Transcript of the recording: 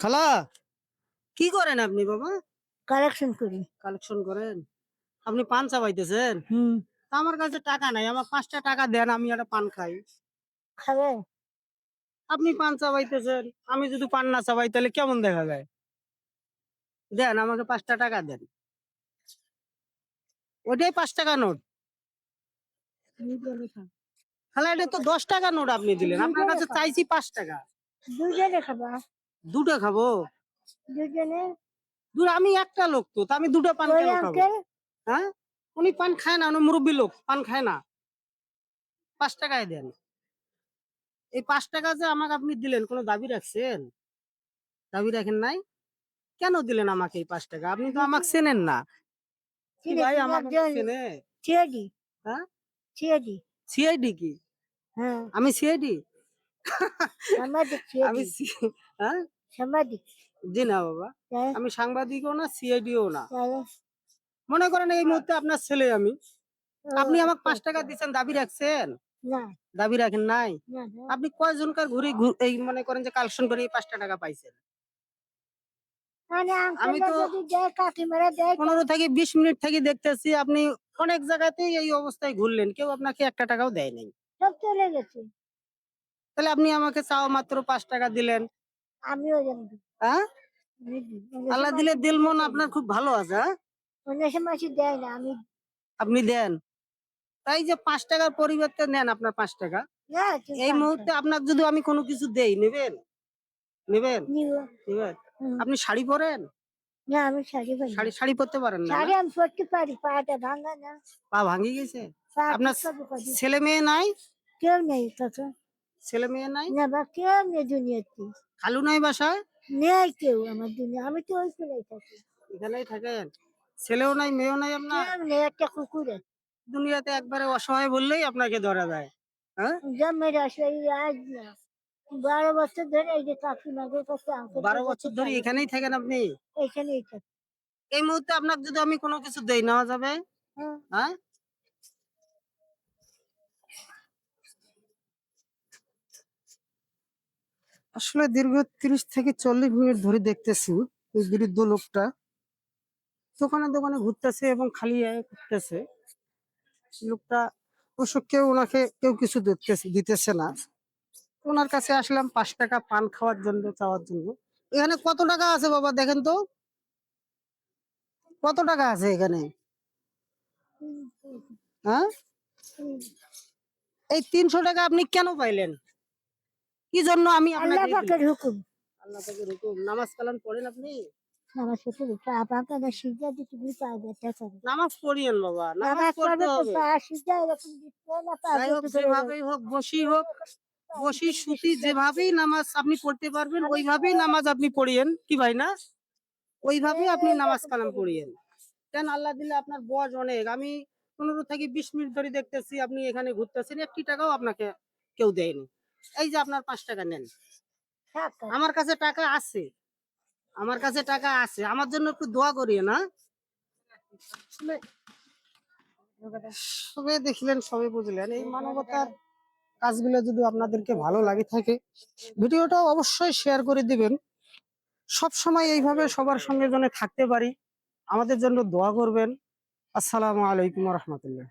খালা? কি করেন আপনি বাবা? কালেকশন করি। কালেকশন করেন? আপনি পান চাবাইতেছেন? হুম। তা আমার কাছে টাকা নাই আমার পাঁচটা টাকা দেন আমি একটা পান খাই। খাবে? আপনি পান চাবাইতেছেন আমি যদি পান না চাবাই তাহলে কেমন দেখা যায়? দেন আমাকে পাঁচটা টাকা দেন। ওটাই পাঁচ টাকা নোট। খালা এটা তো দশ টাকা নোট আপনি দিলেন আপনার কাছে চাইছি পাঁচ টাকা। দুজনে খাবা দুটো খাব? দুজনে? দূর আমি একটা লোক তো তা আমি দুটো পান কেন খাব? হ্যাঁ? উনি পান খায় না উনি মুরব্বী লোক পান খায় না। পাঁচ টাকায় দেন। এই পাঁচ টাকা যে আমাকে আপনি দিলেন কোনো দাবি রাখছেন? দাবি রাখেন নাই? কেন দিলেন আমাকে এই পাঁচ টাকা? আপনি তো আমাকে চেনেন না। কি ভাই আমাকে চেনে? ছিয়াডি হ্যাঁ? ছিয়াডি সিআইডি কি? হ্যাঁ। আমি সিআইডি? আমি হ্যাঁ? সাংবাদিক? জি না বাবা। আমি সাংবাদিকও না সিআইডিও না। মনে করেন এই মুহূর্তে আপনার ছেলে আমি। আপনি আমাকে পাঁচ টাকা দিচ্ছেন দাবি রাখছেন? দাবি রাখেন নাই। আপনি কয়জনকার ঘুরে এই মনে করেন যে কালেকশন করে এই পাঁচটা টাকা পাইছেন? আমি তো- পনেরো থেকে বিশ মিনিট থেকে দেখতেছি আপনি অনেক জায়গাতেই এই অবস্থায় ঘুরলেন কেউ আপনাকে একটা টাকাও দেয় নাই সব চলে গেছে। তাহলে আপনি আমাকে চাওয়া মাত্র পাঁচ টাকা দিলেন। আমিও জানি হ্যাঁ? আল্লাহ দিলে দিল মন আপনার খুব ভালো আছে হ্যাঁ? অন্য সময় দেয় না আমি আপনি দেন। তাই যে পাঁচ টাকার পরিবর্তে নেন আপনার পাঁচ টাকা। এই মুহূর্তে আপনাকে যদি আমি কোনো কিছু দেই নেবেন? নেবেন? নেবেন? আপনি শাড়ি পরেন? না আমি শাড়ি পারি শাড়ি শাড়ি পরতে পারেন না শাড়ি আমি পরতে পারি পাটা ভাঙা না। পা ভাঙি গেছে? আপনার ছেলে মেয়ে নাই? কেউ নেই ছেলে মেয়ে নাই? না বা কেউ নেই দুনিয়াতে। খালু নাই বাসায়? নেই কেউ আমার দুনিয়া আমি তো ওই চলে থাকি। এখানেই থাকেন? ছেলেও নাই মেয়েও নাই আপনার? নেই একটা কুকুর। দুনিয়াতে একবারে অসহায় বললেই আপনাকে ধরা যায় হ্যাঁ? জন্মের আসলে আজ না। বারো বছর ধরে এই যে কাকিমাদের কাছে বারো বছর ধরে এখানেই থাকেন আপনি? এখানেই থাকি। এই মুহূর্তে আপনাকে যদি আমি কোনো কিছু দেই নেওয়া যাবে? হ্যাঁ? আসলে দীর্ঘ তিরিশ থেকে চল্লিশ মিনিট ধরে দেখতেছি এই বৃদ্ধ লোকটা। দোকানে দোকানে ঘুরতেছে এবং খালি করতেছে। লোকটা অবশ্য কেউ ওনাকে কেউ কিছু দিতেছে না। ওনার কাছে আসলাম পাঁচ টাকা পান খাওয়ার জন্য, চাওয়ার জন্য। এখানে কত টাকা আছে বাবা দেখেন তো? কত টাকা আছে এখানে? হ্যাঁ? এই তিনশো টাকা আপনি কেন পাইলেন? কি জন্য আমি আল্লাহ পাকের হুকুম। আল্লাহ পাকের হুকুম। নামাজ কালাম পড়েন আপনি? আমার সাথে পা পাকা না সিজা দিতে তুমি পা ব্যথা করে নামাজ পড়িয়েন বাবা নামাজ নামাজ পড়তে তো হবে। পা সিজা এরকম দিতে না পা যেভাবেই হোক বসি হোক বসি সুতি যেভাবেই নামাজ আপনি পড়তে পারবেন ওইভাবেই নামাজ আপনি পড়িয়েন। কি ভাই না? ওইভাবেই আপনি নামাজ কালাম পড়িয়েন। কেন আল্লাহ দিলে আপনার বয়স অনেক। আমি পনেরো থেকে বিশ মিনিট ধরে দেখতেছি আপনি এখানে ঘুরতেছেন একটি টাকাও আপনাকে কেউ দেয়নি। এই যে আপনার পাঁচ টাকা নেন। আমার কাছে টাকা আছে। আমার কাছে টাকা আছে। আমার জন্য একটু দোয়া করিয়ে না। সবে দেখলেন সবে বুঝলেন। এই মানবতার কাজগুলো যদি আপনাদেরকে ভালো লাগে থাকে ভিডিওটা অবশ্যই শেয়ার করে দিবেন। সব সময় এইভাবে সবার সঙ্গে যেন থাকতে পারি। আমাদের জন্য দোয়া করবেন। আসসালামু আলাইকুম রহমতুল্লাহ।